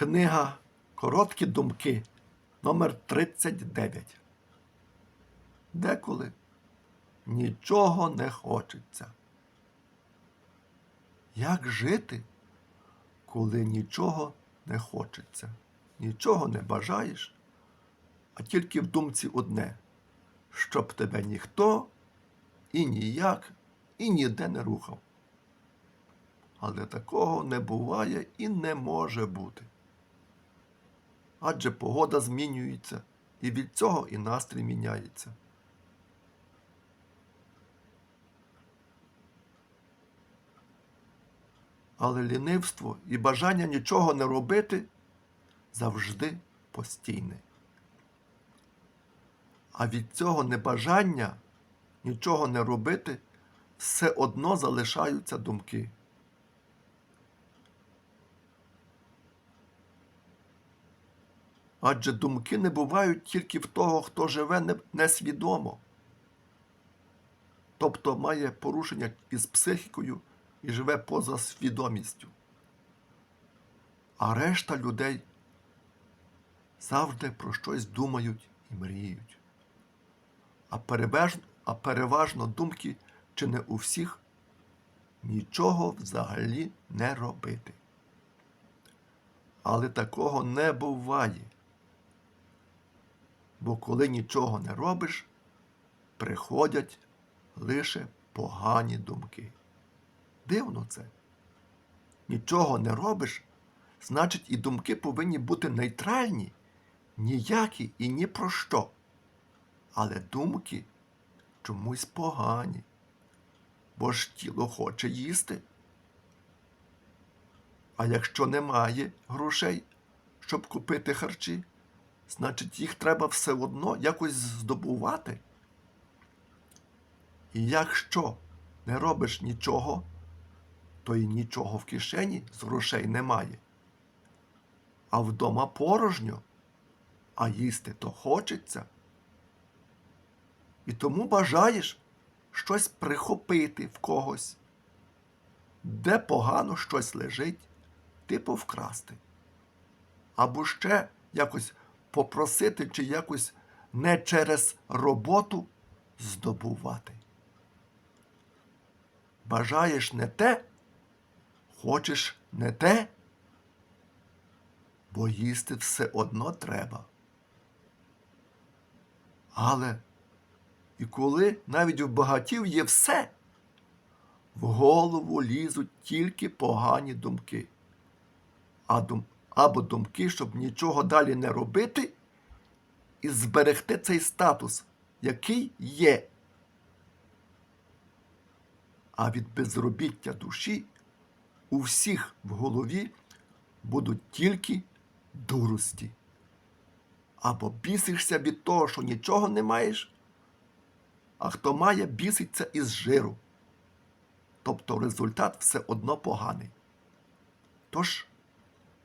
Книга Короткі думки номер 39 Деколи нічого не хочеться. Як жити, коли нічого не хочеться? Нічого не бажаєш, а тільки в думці одне, щоб тебе ніхто і ніяк і ніде не рухав. Але такого не буває і не може бути. Адже погода змінюється, і від цього і настрій міняється. Але лінивство і бажання нічого не робити завжди постійне. А від цього небажання нічого не робити все одно залишаються думки. Адже думки не бувають тільки в того, хто живе несвідомо, тобто має порушення із психікою і живе поза свідомістю. А решта людей завжди про щось думають і мріють. А переважно, а переважно думки чи не у всіх нічого взагалі не робити. Але такого не буває. Бо коли нічого не робиш, приходять лише погані думки. Дивно це. Нічого не робиш, значить, і думки повинні бути нейтральні, ніякі і ні про що. Але думки чомусь погані, бо ж тіло хоче їсти. А якщо немає грошей, щоб купити харчі, значить їх треба все одно якось здобувати. І якщо не робиш нічого, то й нічого в кишені з грошей немає. А вдома порожньо, а їсти то хочеться. І тому бажаєш щось прихопити в когось, де погано щось лежить, типу вкрасти. Або ще якось попросити чи якось не через роботу здобувати. Бажаєш не те, хочеш не те, бо їсти все одно треба. Але і коли навіть у багатів є все, в голову лізуть тільки погані думки. А дум... Або думки, щоб нічого далі не робити і зберегти цей статус, який є. А від безробіття душі у всіх в голові будуть тільки дурості. Або бісишся від того, що нічого не маєш, а хто має, біситься із жиру. Тобто результат все одно поганий. Тож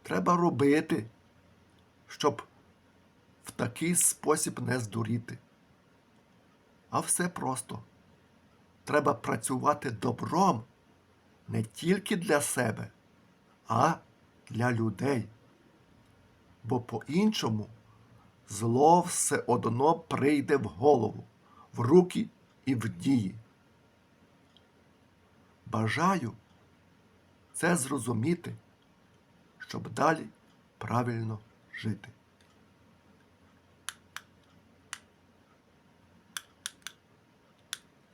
треба робити, щоб в такий спосіб не здуріти. А все просто. Треба працювати добром не тільки для себе, а для людей. Бо по-іншому зло все одно прийде в голову, в руки і в дії. Бажаю це зрозуміти, щоб далі правильно жити.